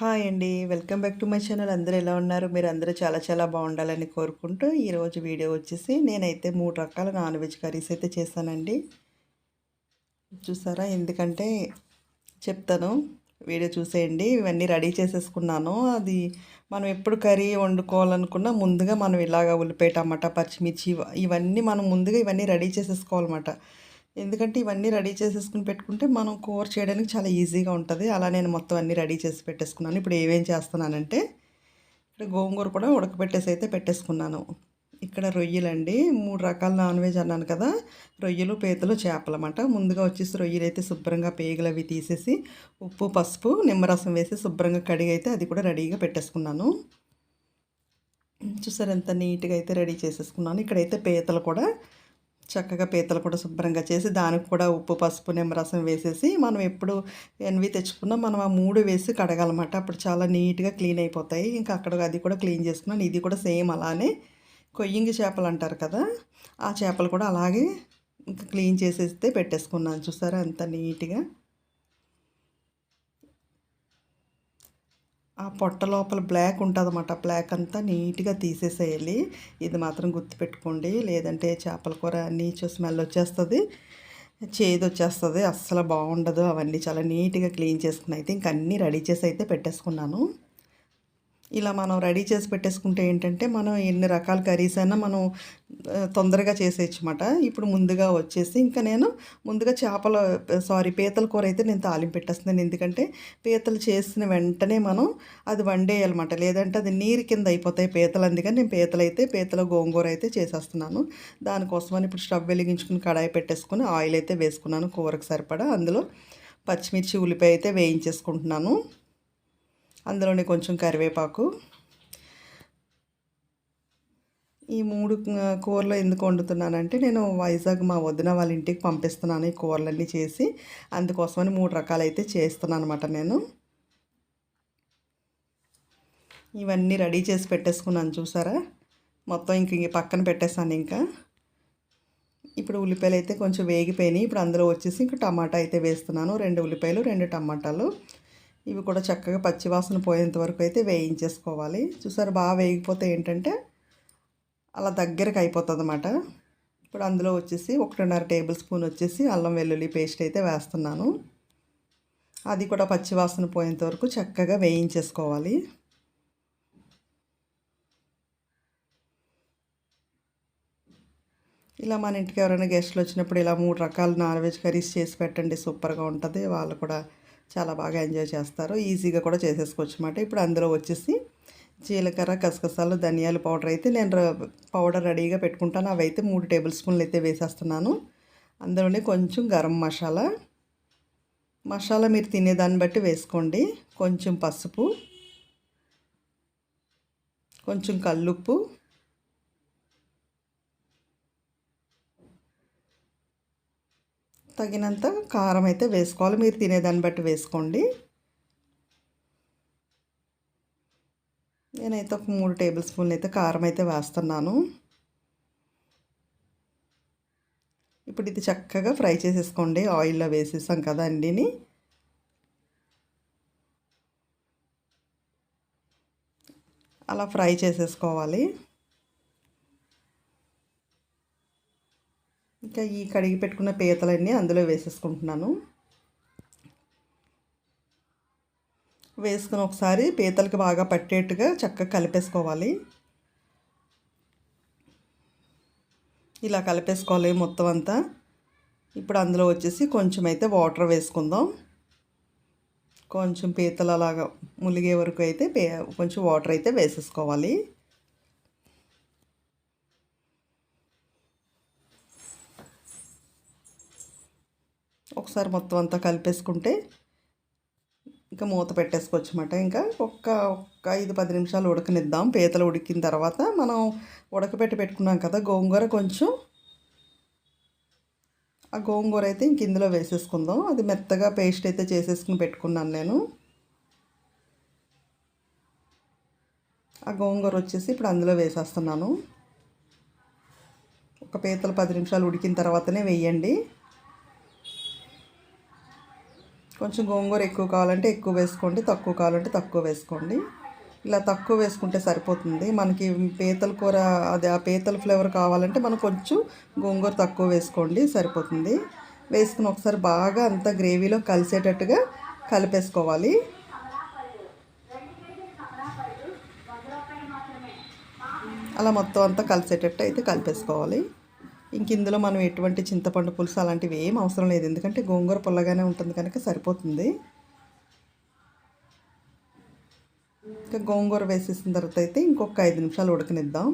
Hi అండి. Welcome back to my channel. అందరూ ఎలా ఉన్నారు? మీరు అందరూ చాలా చాలా బాగుండాలని కోరుకుంటూ ఈరోజు వీడియో వచ్చేసి నేనైతే మూడు రకాల నాన్ వెజ్ కర్రీస్ అయితే చేశానండి. చూసారా? ఎందుకంటే చెప్తాను వీడియో చూసేయండి. ఇవన్నీ రెడీ చేసేసుకున్నాను. అది మనం ఎప్పుడు కర్రీ వండుకోవాలనుకున్నా ముందుగా మనం ఇలాగ ఉల్లిపాయ టమాటా పచ్చిమిర్చి ఇవన్నీ మనం ముందుగా ఇవన్నీ రెడీ చేసేసుకోవాలన్నమాట. ఎందుకంటే ఇవన్నీ రెడీ చేసేసుకుని పెట్టుకుంటే మనం కూర చేయడానికి చాలా ఈజీగా ఉంటుంది. అలా నేను మొత్తం అన్నీ రెడీ చేసి పెట్టేసుకున్నాను. ఇప్పుడు ఏమేం చేస్తున్నానంటే ఇక్కడ గోంగూర కూడా ఉడకబెట్టేసి అయితే పెట్టేసుకున్నాను. ఇక్కడ రొయ్యలండి. మూడు రకాల నాన్ వెజ్ అన్నాను కదా రొయ్యలు పీతలు చేపలమాట ముందుగా వచ్చేసి రొయ్యలు అయితే శుభ్రంగా పేగులు అవి తీసేసి ఉప్పు పసుపు నిమ్మరసం వేసి శుభ్రంగా కడిగి అయితే అది కూడా రెడీగా పెట్టేసుకున్నాను. చూసారు ఎంత నీట్గా అయితే రెడీ చేసేసుకున్నాను. ఇక్కడైతే పీతలు కూడా చక్కగా పీతలు కూడా శుభ్రంగా చేసి దానికి కూడా ఉప్పు పసుపు నిమ్మరసం వేసేసి మనం ఎప్పుడు ఎన్వి తెచ్చుకున్నా మనం ఆ మూడు వేసి కడగాలన్నమాట. అప్పుడు చాలా నీట్గా క్లీన్ అయిపోతాయి. ఇంకా అక్కడ అది కూడా క్లీన్ చేసుకున్నాను. ఇది కూడా సేమ్ అలానే కొయ్యింగి చేపలు అంటారు కదా ఆ చేపలు కూడా అలాగే ఇంకా క్లీన్ చేసేస్తే పెట్టేసుకున్నాను. చూసారా అంత నీట్గా? ఆ పొట్ట లోపల బ్లాక్ ఉంటుందన్నమాట. బ్లాక్ అంతా నీట్గా తీసేసేయాలి. ఇది మాత్రం గుర్తుపెట్టుకోండి. లేదంటే చేపల కూర నీచు స్మెల్ వచ్చేస్తుంది. చేదు వచ్చేస్తుంది. అస్సలు బాగుండదు. అవన్నీ చాలా నీట్గా క్లీన్ చేసుకుని అయితే ఇంక అన్నీ రెడీ చేసి అయితే పెట్టేసుకున్నాను. ఇలా మనం రెడీ చేసి పెట్టేసుకుంటే ఏంటంటే మనం ఎన్ని రకాల కర్రీస్ అయినా మనం తొందరగా చేసేయచ్చమాట ఇప్పుడు ముందుగా వచ్చేసి ఇంకా నేను ముందుగా చేపల సారీ పీతల కూర అయితే నేను తాలింపు పెట్టేస్తున్నాను. ఎందుకంటే పీతలు చేసిన వెంటనే మనం అది వండేయాలన్నమాట. లేదంటే అది నీరు కింద అయిపోతాయి పీతలు. అందుకని నేను పీతలు అయితే పీతల గోంగూర అయితే చేసేస్తున్నాను. దానికోసమని ఇప్పుడు స్టవ్ వెలిగించుకుని కడాయి పెట్టేసుకుని ఆయిల్ అయితే వేసుకున్నాను కూరకు సరిపడా. అందులో పచ్చిమిర్చి ఉల్లిపాయ అయితే వేయించేసుకుంటున్నాను. అందులోనే కొంచెం కరివేపాకు. ఈ మూడు కూరలు ఎందుకు వండుతున్నానంటే నేను వైజాగ్ మా వదిన వాళ్ళ ఇంటికి పంపిస్తున్నాను ఈ కూరలన్నీ చేసి. అందుకోసమని మూడు రకాలు అయితే చేస్తున్నాను అనమాట నేను. ఇవన్నీ రెడీ చేసి పెట్టేసుకున్నాను చూసారా? మొత్తం ఇంక పక్కన పెట్టేస్తాను ఇంకా. ఇప్పుడు ఉల్లిపాయలు అయితే కొంచెం వేగిపోయినాయి. ఇప్పుడు అందులో వచ్చేసి ఇంకా టమాటా అయితే వేస్తున్నాను. రెండు ఉల్లిపాయలు రెండు టమాటాలు. ఇవి కూడా చక్కగా పచ్చివాసన పోయేంత వరకు అయితే వేయించేసుకోవాలి. చూసారు బాగా వేగిపోతే ఏంటంటే అలా దగ్గరకు అయిపోతుంది అనమాట ఇప్పుడు అందులో వచ్చేసి ఒకటిన్నర టేబుల్ స్పూన్ వచ్చేసి అల్లం వెల్లుల్లి పేస్ట్ అయితే వేస్తున్నాను. అది కూడా పచ్చివాసన పోయేంత వరకు చక్కగా వేయించేసుకోవాలి. ఇలా మన ఇంటికి ఎవరైనా గెస్ట్లు వచ్చినప్పుడు ఇలా మూడు రకాల నాన్ వెజ్ కర్రీస్ చేసి పెట్టండి సూపర్గా ఉంటుంది. వాళ్ళు కూడా చాలా బాగా ఎంజాయ్ చేస్తారు. ఈజీగా కూడా చేసేసుకోవచ్చు అనమాట ఇప్పుడు అందులో వచ్చేసి జీలకర్ర గసగసాలు ధనియాల పౌడర్ అయితే నేను పౌడర్ రెడీగా పెట్టుకుంటాను. అవి అయితే మూడు టేబుల్ స్పూన్లు అయితే వేసేస్తున్నాను. అందులోనే కొంచెం గరం మసాలా. మసాలా మీరు తినేదాన్ని బట్టి వేసుకోండి. కొంచెం పసుపు. కొంచెం కల్లుప్పు. తగినంత కారం అయితే వేసుకోవాలి. మీరు తినేదాన్ని బట్టి వేసుకోండి. నేనైతే ఒక మూడు టేబుల్ స్పూన్లు అయితే కారం అయితే వేస్తున్నాను. ఇప్పుడు ఇది చక్కగా ఫ్రై చేసేసుకోండి. ఆయిల్లో వేసేసాం కదా అండిని. అలా ఫ్రై చేసేసుకోవాలి. ఇంకా ఈ కడిగి పెట్టుకున్న పీతలన్నీ అందులో వేసేసుకుంటున్నాను. వేసుకుని ఒకసారి పీతలకి బాగా పట్టేట్టుగా చక్కగా కలిపేసుకోవాలి. ఇలా కలిపేసుకోవాలి మొత్తం అంతా. ఇప్పుడు అందులో వచ్చేసి కొంచెం అయితే వాటర్ వేసుకుందాం. కొంచెం పీతలు అలాగా ములిగే వరకు అయితే పే కొంచెం వాటర్ అయితే వేసేసుకోవాలి. ఒకసారి మొత్తం అంతా కలిపేసుకుంటే ఇంకా మూత పెట్టేసుకోవచ్చు అనమాట ఇంకా ఒక్క ఒక్క ఐదు పది నిమిషాలు ఉడకనిద్దాం. పీతలు ఉడికిన తర్వాత మనం ఉడకబెట్టి పెట్టుకున్నాం కదా గోంగూర కొంచెం. ఆ గోంగూర అయితే ఇంక ఇందులో వేసేసుకుందాం. అది మెత్తగా పేస్ట్ అయితే చేసేసుకుని పెట్టుకున్నాను నేను. ఆ గోంగూర వచ్చేసి ఇప్పుడు అందులో వేసేస్తున్నాను. ఒక పీతలు పది నిమిషాలు ఉడికిన తర్వాతనే వేయండి. కొంచెం గోంగూర ఎక్కువ కావాలంటే ఎక్కువ వేసుకోండి తక్కువ కావాలంటే తక్కువ వేసుకోండి. ఇలా తక్కువ వేసుకుంటే సరిపోతుంది. మనకి పీతల కూర అది ఆ పీతల ఫ్లేవర్ కావాలంటే మనం కొంచెం గోంగూర తక్కువ వేసుకోండి సరిపోతుంది. వేసుకుని ఒకసారి బాగా అంతా గ్రేవీలో కలిసేటట్టుగా కలిపేసుకోవాలి. అలా మొత్తం అంతా కలిసేటట్టు అయితే కలిపేసుకోవాలి. ఇంక ఇందులో మనం ఎటువంటి చింతపండు పులుసు అలాంటివి ఏం అవసరం లేదు. ఎందుకంటే గోంగూర పుల్లగానే ఉంటుంది కనుక సరిపోతుంది. ఇంకా గోంగూర వేసేసిన తర్వాత అయితే ఇంకొక ఐదు నిమిషాలు ఉడకనిద్దాం.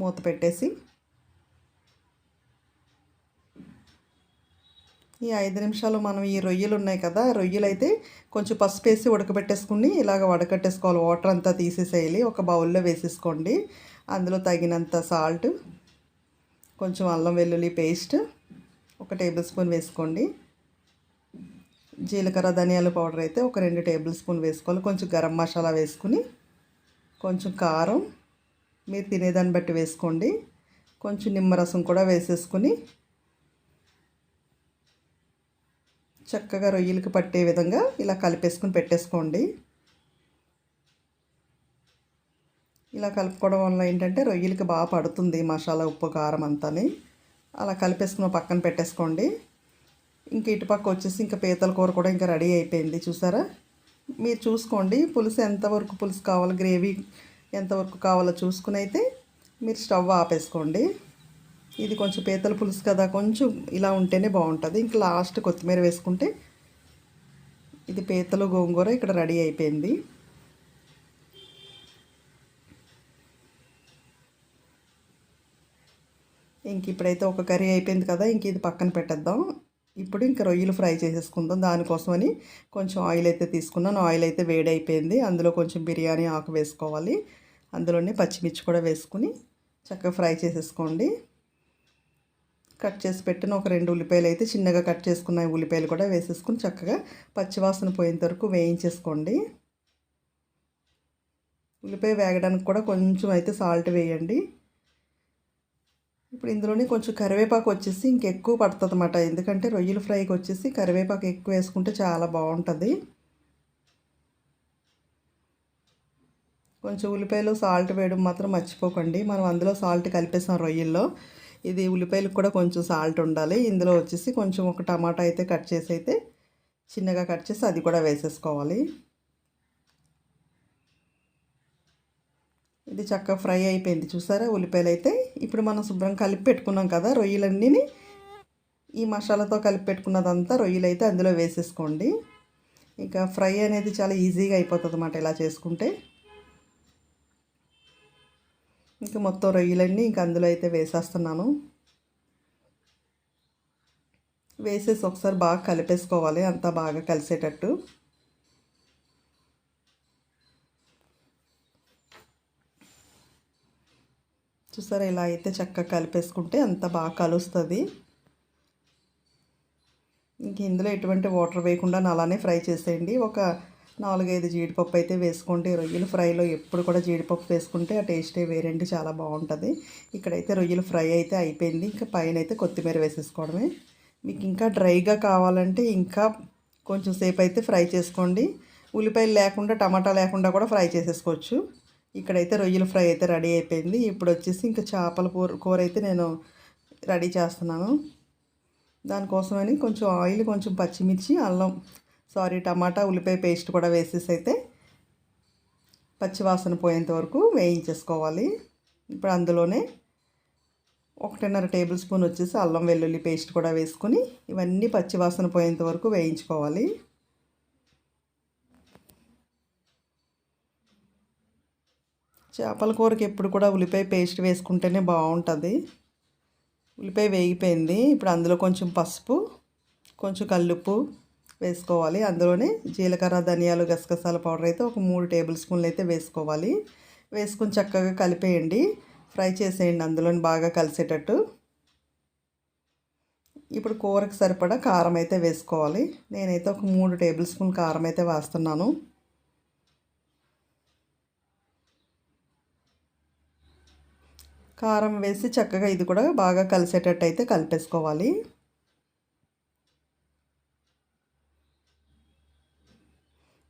మూత పెట్టేసి ఈ ఐదు నిమిషాలు మనం ఈ రొయ్యలు ఉన్నాయి కదా రొయ్యలు అయితే కొంచెం పసుపు వేసి ఉడకబెట్టేసుకుని ఇలాగ వడకట్టేసుకోవాలి. వాటర్ అంతా తీసేసేయాలి. ఒక బౌల్లో వేసేసుకోండి. అందులో తగినంత సాల్ట్ కొంచెం అల్లం వెల్లుల్లి పేస్ట్ ఒక టేబుల్ స్పూన్ వేసుకోండి. జీలకర్ర ధనియాల పౌడర్ అయితే ఒక రెండు టేబుల్ స్పూన్ వేసుకోవాలి. కొంచెం గరం మసాలా వేసుకుని కొంచెం కారం మీరు తినేదాన్ని బట్టి వేసుకోండి. కొంచెం నిమ్మరసం కూడా వేసేసుకుని చక్కగా రొయ్యలకి పట్టే విధంగా ఇలా కలిపేసుకుని పెట్టేసుకోండి. ఇలా కలుపుకోవడం వల్ల ఏంటంటే రొయ్యలకి బాగా పడుతుంది మసాలా ఉప్పు కారం అంతాని. అలా కలిపేసుకుని పక్కన పెట్టేసుకోండి. ఇంక ఇటుపక్క వచ్చేసి ఇంకా పీతల కూర కూడా ఇంకా రెడీ అయిపోయింది చూసారా? మీరు చూసుకోండి పులుసు ఎంతవరకు పులుసు కావాలి గ్రేవీ ఎంతవరకు కావాలో చూసుకుని అయితే మీరు స్టవ్ ఆపేసుకోండి. ఇది కొంచెం పీతల పులుసు కదా కొంచెం ఇలా ఉంటేనే బాగుంటుంది. ఇంకా లాస్ట్ కొత్తిమీర వేసుకుంటే ఇది పీతలు గోంగూర ఇక్కడ రెడీ అయిపోయింది. ఇంక ఇప్పుడైతే ఒక కర్రీ అయిపోయింది కదా ఇంక ఇది పక్కన పెట్టేద్దాం. ఇప్పుడు ఇంకా రొయ్యలు ఫ్రై చేసేసుకుందాం దానికోసమని. కొంచెం ఆయిల్ అయితే తీసుకున్నాను ఆయిల్ అయితే వేడి అయిపోయింది. అందులో కొంచెం బిర్యానీ ఆకు వేసుకోవాలి. అందులోనే పచ్చిమిర్చి కూడా వేసుకుని చక్కగా ఫ్రై చేసేసుకోండి. కట్ చేసి పెట్టిన ఒక రెండు ఉల్లిపాయలు అయితే చిన్నగా కట్ చేసుకున్న ఉల్లిపాయలు కూడా వేసేసుకుని చక్కగా పచ్చివాసన పోయేంత వరకు వేయించేసుకోండి. ఉల్లిపాయ వేగడానికి కూడా కొంచెం అయితే సాల్ట్ వేయండి. ఇప్పుడు ఇందులోనే కొంచెం కరివేపాకు వచ్చేసి ఇంకెక్కువ పడుతుంది అన్నమాట ఎందుకంటే రొయ్యల ఫ్రైకి వచ్చేసి కరివేపాకు ఎక్కువ వేసుకుంటే చాలా బాగుంటుంది. కొంచెం ఉల్లిపాయలు సాల్ట్ వేయడం మాత్రం మర్చిపోకండి. మనం అందులో సాల్ట్ కలిపేసాం రొయ్యల్లో. ఇది ఉల్లిపాయలకు కూడా కొంచెం సాల్ట్ ఉండాలి. ఇందులో వచ్చేసి కొంచెం ఒక టమాటా అయితే కట్ చేసి అయితే చిన్నగా కట్ చేసి అది కూడా వేసేసుకోవాలి. ఇది చక్కగా ఫ్రై అయిపోయింది చూసారా ఉల్లిపాయలు అయితే. ఇప్పుడు మనం శుభ్రం కలిపి పెట్టుకున్నాం కదా రొయ్యలన్నీ ఈ మసాలాతో కలిపి పెట్టుకున్నదంతా రొయ్యలు అయితే అందులో వేసేసుకోండి. ఇంకా ఫ్రై అనేది చాలా ఈజీగా అయిపోతుంది అన్నమాట ఇలా చేసుకుంటే. ఇంకా మొత్తం రొయ్యలన్నీ ఇంకా అందులో అయితే వేసేస్తున్నాను. వేసేసి ఒకసారి బాగా కలిపేసుకోవాలి అంతా బాగా కలిసేటట్టు. చూసారా ఇలా అయితే చక్కగా కలిపేసుకుంటే అంత బాగా కలుస్తుంది. ఇంక ఇందులో ఎటువంటి వాటర్ వేయకుండా అలానే ఫ్రై చేసేయండి. ఒక నాలుగైదు జీడిపప్పు అయితే వేసుకోండి రొయ్యలు ఫ్రైలో ఎప్పుడు కూడా జీడిపప్పు వేసుకుంటే ఆ టేస్టే వేరేంటి చాలా బాగుంటుంది. ఇక్కడైతే రొయ్యలు ఫ్రై అయితే అయిపోయింది. ఇంకా పైన అయితే కొత్తిమీర వేసేసుకోవడమే. మీకు ఇంకా డ్రైగా కావాలంటే ఇంకా కొంచెం సేపు అయితే ఫ్రై చేసుకోండి. ఉల్లిపాయలు లేకుండా టమాటా లేకుండా కూడా ఫ్రై చేసేసుకోవచ్చు. ఇక్కడైతే రొయ్యల ఫ్రై అయితే రెడీ అయిపోయింది. ఇప్పుడు వచ్చేసి ఇంకా చేపల కూర కూర అయితే నేను రెడీ చేస్తున్నాను. దానికోసమని కొంచెం ఆయిల్ కొంచెం పచ్చిమిర్చి అల్లం సారీ టమాటా ఉల్లిపాయ పేస్ట్ కూడా వేసేసి అయితే పచ్చివాసన పోయేంత వరకు వేయించేసుకోవాలి. ఇప్పుడు అందులోనే ఒకటిన్నర టేబుల్ స్పూన్ వచ్చేసి అల్లం వెల్లుల్లి పేస్ట్ కూడా వేసుకొని ఇవన్నీ పచ్చివాసన పోయేంత వరకు వేయించుకోవాలి. చేపల కూరకి ఎప్పుడు కూడా ఉల్లిపాయ పేస్ట్ వేసుకుంటేనే బాగుంటుంది. ఉల్లిపాయ వేగిపోయింది. ఇప్పుడు అందులో కొంచెం పసుపు కొంచెం కల్లుప్పు వేసుకోవాలి. అందులోనే జీలకర్ర ధనియాలు గసగసాల పౌడర్ అయితే ఒక మూడు టేబుల్ స్పూన్లు అయితే వేసుకోవాలి. వేసుకుని చక్కగా కలిపేయండి. ఫ్రై చేసేయండి అందులోని బాగా కలిసేటట్టు. ఇప్పుడు కూరకు సరిపడా కారం అయితే వేసుకోవాలి. నేనైతే ఒక మూడు టేబుల్ స్పూన్ కారం అయితే వేస్తున్నాను. కారం వేసి చక్కగా ఇది కూడా బాగా కలిసేటట్టు అయితే కలిపేసుకోవాలి.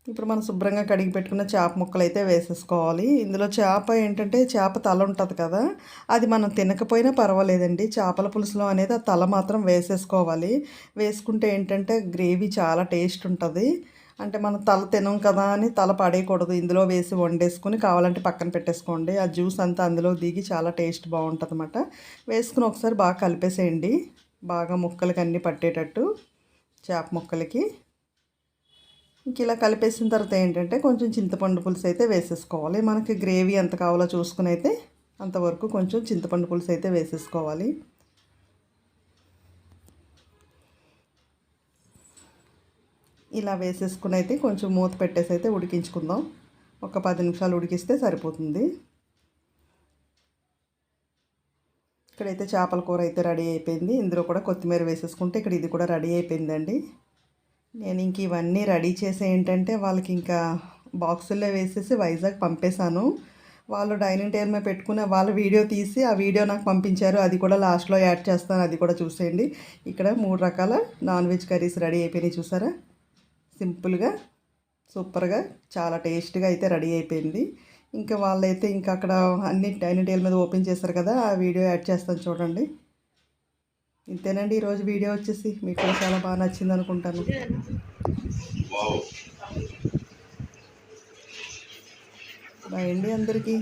ఇప్పుడు మనం శుభ్రంగా కడిగి పెట్టుకున్న చేప ముక్కలు అయితే వేసేసుకోవాలి. ఇందులో చేప ఏంటంటే చేప తల ఉంటుంది కదా అది మనం తినకపోయినా పర్వాలేదండి. చేపల పులుసులో అనేది ఆ తల మాత్రం వేసేసుకోవాలి. వేసుకుంటే ఏంటంటే గ్రేవీ చాలా టేస్ట్ ఉంటుంది. అంటే మనం తల తినం కదా అని తల పడేయకూడదు. ఇందులో వేసి వండేసుకుని కావాలంటే పక్కన పెట్టేసుకోండి. ఆ జ్యూస్ అంతా అందులో దిగి చాలా టేస్ట్ బాగుంటుంది అన్నమాట వేసుకుని ఒకసారి బాగా కలిపేసేయండి. బాగా ముక్కలకి అన్నీ పట్టేటట్టు చేప ముక్కలకి. ఇంక ఇలా కలిపేసిన తర్వాత ఏంటంటే కొంచెం చింతపండు పులుసు అయితే వేసేసుకోవాలి. మనకి గ్రేవీ ఎంత కావాలో చూసుకుని అయితే అంతవరకు కొంచెం చింతపండు పులుసు అయితే వేసేసుకోవాలి. ఇలా వేసేసుకుని అయితే కొంచెం మూత పెట్టేసి అయితే ఉడికించుకుందాం. ఒక పది నిమిషాలు ఉడికిస్తే సరిపోతుంది. ఇక్కడైతే చేపల కూర అయితే రెడీ అయిపోయింది. ఇందులో కూడా కొత్తిమీర వేసేసుకుంటే ఇక్కడ ఇది కూడా రెడీ అయిపోయిందండి. నేను ఇంక ఇవన్నీ రెడీ చేసి ఏంటంటే వాళ్ళకి ఇంకా బాక్సుల్లో వేసేసి వైజాగ్ పంపేశాను. వాళ్ళు డైనింగ్ టేబుల్ మీద పెట్టుకుని వాళ్ళ వీడియో తీసి ఆ వీడియో నాకు పంపించారు. అది కూడా లాస్ట్లో యాడ్ చేస్తాను. అది కూడా చూసేయండి. ఇక్కడ మూడు రకాల నాన్ వెజ్ కర్రీస్ రెడీ అయిపోయినాయి చూసారా? సింపుల్గా సూపర్గా చాలా టేస్ట్గా అయితే రెడీ అయిపోయింది. ఇంకా వాళ్ళైతే ఇంకా అక్కడ అన్ని డైనింగ్ టేబుల్ మీద ఓపెన్ చేశారు కదా ఆ వీడియో యాడ్ చేస్తాను చూడండి. ఇంతేనండి ఈరోజు వీడియో వచ్చేసి మీకు కూడా చాలా బాగా నచ్చింది అనుకుంటాను. బాయ్ అండి అందరికీ.